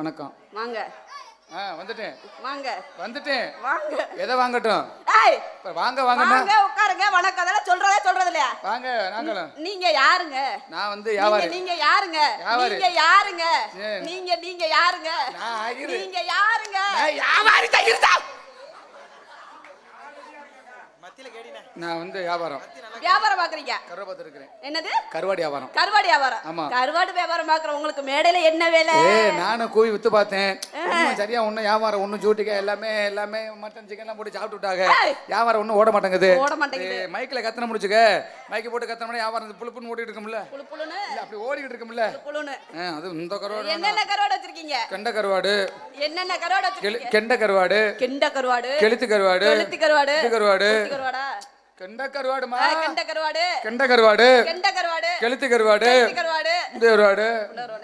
வணக்கம். வாங்க. ஆ வந்துட்டேன். வாங்க. வந்துட்டேன். வாங்க. எதை வாங்கட்டும்? வாங்க வாங்கண்ணா. வாங்க உட்காருங்க. வணக்கம். அதெல்லாம் சொல்றதா சொல்றது இல்லையா வாங்க நாங்களும். நீங்க யாருங்க? நான் வந்து வியாபாரி. நீங்க யாருங்க. நீங்க யாருங்க. நீங்க நீங்க யாருங்க? நான். நீங்க யாருங்க? நான் வியாபாரி தகிர்தா மத்தியில கேடினே நான் வந்து வியாபாரம். வியாபாரம் பாக்குறீங்க கருவப்பத்து இருக்கிறேன். என்னது? கருவாடி வியாபாரம். கருவாடு வியாபாரம். ஆமா. கருவாடு வியாபாரம் பாக்குற உங்களுக்கு மேடையில என்ன வேலை? ஏ நானும் கூவி வித்து பார்த்தேன். சரியா ஒன்றும் வியாபாரம் ஒன்றும் ஜூட்டிக்க எல்லாமே எல்லாமே மட்டன் சிக்கன்லாம் போட்டு சாப்பிட்டு விட்டாங்க. வியாபாரம் ஒன்றும் ஓட மாட்டேங்குது. ஓட மாட்டேங்குது. ஏய், மைக்கில் கத்தனை முடிச்சுக்க. மைக்கு போட்டு கத்தனை வியாபாரம் புழுப்புன்னு ஓடிட்டு இருக்கும்ல. புழு புழுன்னு. இல்ல அப்படி ஓடிக்கிட்டு இருக்கும்ல. புழுன்னு. அது இந்த கருவாடு என்னென்ன கருவாடு வச்சிருக்கீங்க? கெண்ட கருவாடு. என்னென்ன கருவாடு கெண்ட கருவாடு. கெண்ட கருவாடு. கெளுத்து கருவாடு. கெளுத்தி கருவாடு. கருவாடு. கருவாடா? கெண்ட கருவாடுமா கெண்ட கருவாடு கெண்ட கருவாடு கெண்ட கருவாடு கெளுத்து கருவாடு கருவாடு இந்த கருவாடு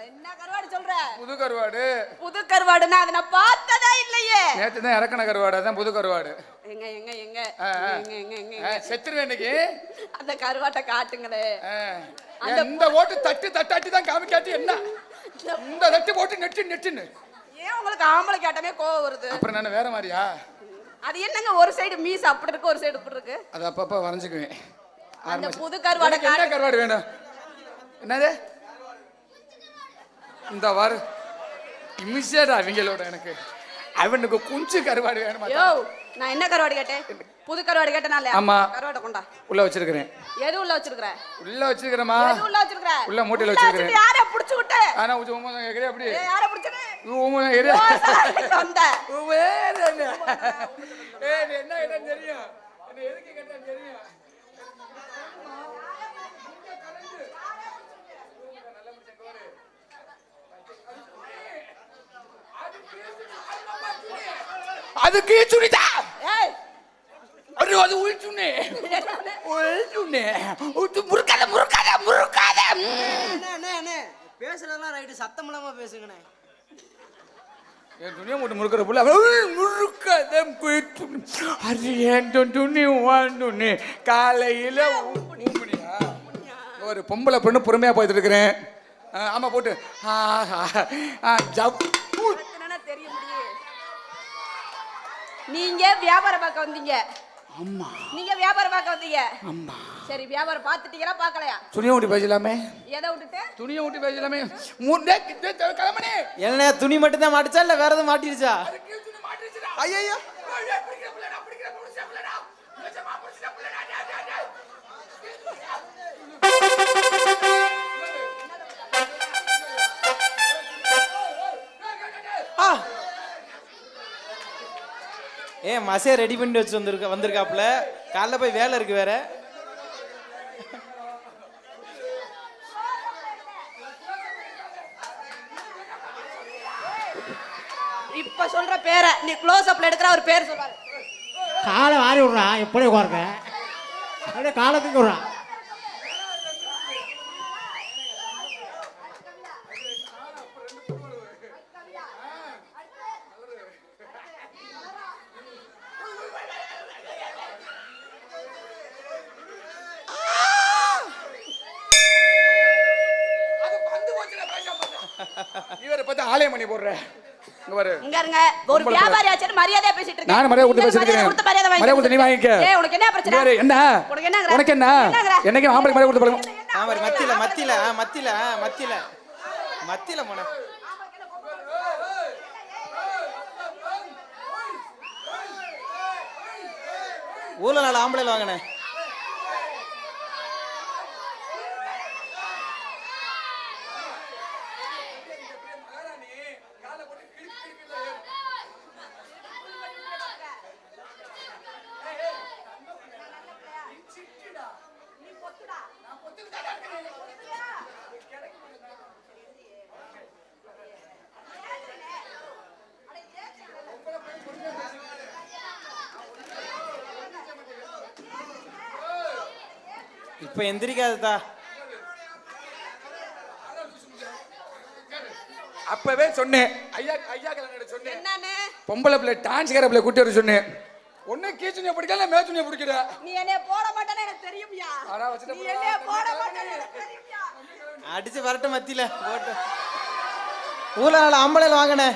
என்ன கருவாடு சொல்ற? புது கருவாடு புது கருவாடுன்னா அதை நான் பார்த்ததே இல்லையே. நேத்து தான் இறக்கண கருவாடு அதான் புது கருவாடு எங்க எங்க? எங்க. எங்க எங்க எங்க? செத்துருவேன் இன்னைக்கு. அந்த கருவாட்டை காட்டுங்களே. இந்த ஓட்டு தட்டு தட்டாட்டி தான் காமிக்காட்டி என்ன? இந்த தட்டு போட்டு நெட்டு நெட்டுன்னு. ஏன் உங்களுக்கு ஆம்பளை கேட்டமே கோவம் வருது? அப்புறம் நான் வேற மாதிரியா? அது என்னங்க ஒரு சைடு மீஸ் அப்படி இருக்கு ஒரு சைடு இப்படி இருக்கு? அது அப்பப்ப வரைஞ்சுக்குவேன். அந்த. புது கருவாடை என்ன. கருவாடு வேணும்? என்னது? இந்த வாரு. இமிஷியேட் அவங்களோட எனக்கு. அவனுக்கு குஞ்சு கருவாடு வேணுமா நான் என்ன கருவாடு கேட்டேன்? புது கருவாடு கேட்டனால. ஆமா. கருவாடை கொண்டா. உள்ள வச்சிருக்கிறேன். எது உள்ள வச்சிருக்கிற? உள்ள வச்சிருக்கிறேம்மா. எது உள்ள வச்சிருக்கிற? உள்ள மூட்டையில வச்சிருக்கிறேன். யாரை புடிச்சு விட்டு? ஆனா உச்சி உமா கேக்குறியா அப்படி? ஏய், யாரை புடிச்சுட்டு உமா சாரி, வந்த. வேற என்ன ஏய் என்ன கேட்டா தெரியும்? என்ன எதுக்கு கேட்டா தெரியும்? அது கீச்சுனிதா ஏய் அது அது உள்சுனே உத்து முறுக்காத முறுக்காத முறுக்காத. பேசுறதெல்லாம் ரைட்டு சத்தம் இல்லாம பேசுங்கண்ணே. என் துணியை போட்டு முறுக்கிற புள்ள. முறுக்காத குயித்து அது என் துணி துணி காலையில் ஒரு பொம்பளை பொண்ணு பொறுமையாக போயிட்டு இருக்கிறேன். ஆமா போட்டு. நீங்க வியாபாரம் பார்க்க வந்தீங்க? அம்மா. நீங்க வியாபாரம் பார்க்க வந்தீங்க? அம்மா. சரி வியாபாரம் பார்த்துட்டீங்களா? பார்க்கலையா? துணியை ஊட்டி பேசலாமே எதை விட்டுட்டு துணியை ஊட்டி பேசலாமே மூணு கிளம்பணி என்ன துணி மட்டும் தான் மாட்டுச்சா இல்ல வேற எதுவும் மாட்டிருச்சா? ஐயோ ஏ மசே ரெடி பண்ணி வச்சு வந்திருக்க வந்திருக்காப்புல. காலைல போய் வேலை இருக்கு வேற. இப்ப சொல்ற பேரை நீ க்ளோஸ் அப்ல எடுக்கிற ஒரு பேர் சொல்றாரு. காலை வாரி விட்றான் எப்படி உட்காருங்க. அப்படியே காலை தூக்கி விட்றான் ஆலயம் பண்ணி போடுற. இங்க பாரு. இங்க இருங்க. ஒரு வியாபாரி ஆச்சு மரியாதையா பேசிட்டு இருக்கேன். நானும் மரியாதை கொடுத்து மரியாதை கொடுத்து மரியாதை கொடுத்து நீ வாங்கிக்க. ஏய் உனக்கு என்ன பிரச்சனை? வேறு என்ன? உனக்கு என்ன உனக்கு என்ன? என்னைக்கு ஆம்பளை மரியாதை கொடுத்து பழகும் ஆமா மத்தியில மத்தியில ஆ, மத்தியில மத்தியில. மத்தியில போன. ஊர்ல நாலு ஆம்பளைல வாங்கினேன். இப்ப எந்திரிக்காததா? அப்பவே சொன்னேன். ஐயா ஐயா கல்யாணம் சொன்னேன். என்னன்னு? பொம்பளை பிள்ளை டான்ஸ் கேர பிள்ளை கூட்டி வர சொன்னேன். ஒண்ணு கீச்சுனியை பிடிக்கல மேச்சுனியை பிடிக்கிற நீ என்னைய போட எனக்கு தெரியும்யா ஆனா வச்சுட்டு நீ என்னைய போட மாட்டேன்னு எனக்கு தெரியும்யா அடிச்சு வரட்டும் மத்தியில போட்டு. ஊர்ல நாலு ஆம்பளைல வாங்கண்ணே